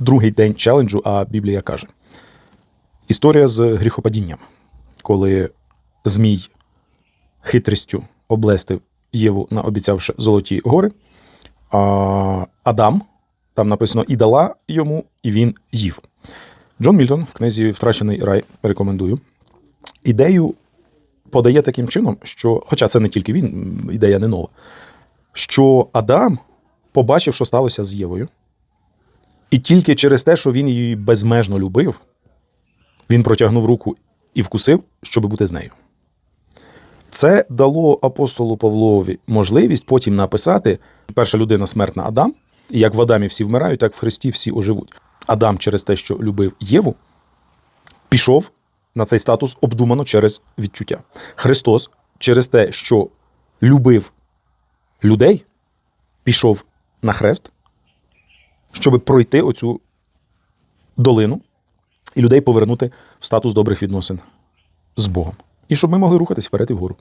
другий день челенджу, а Біблія каже. Історія з гріхопадінням, коли Змій хитрістю облестив Єву, наобіцявши золоті гори. А Адам, там написано, і дала йому, і він їв. Джон Мільтон в книзі Втрачений рай рекомендую. Ідею подає таким чином, що, хоча це не тільки він, ідея не нова, що Адам побачив, що сталося з Євою, і тільки через те, що він її безмежно любив, він протягнув руку і вкусив, щоб бути з нею. Це дало апостолу Павлові можливість потім написати: перша людина смертна Адам, і як в Адамі всі вмирають, так в Христі всі оживуть. Адам через те, що любив Єву, пішов на цей статус обдумано через відчуття. Христос через те, що любив людей, пішов на хрест, щоб пройти оцю долину і людей повернути в статус добрих відносин з Богом. І щоб ми могли рухатись вперед і вгору.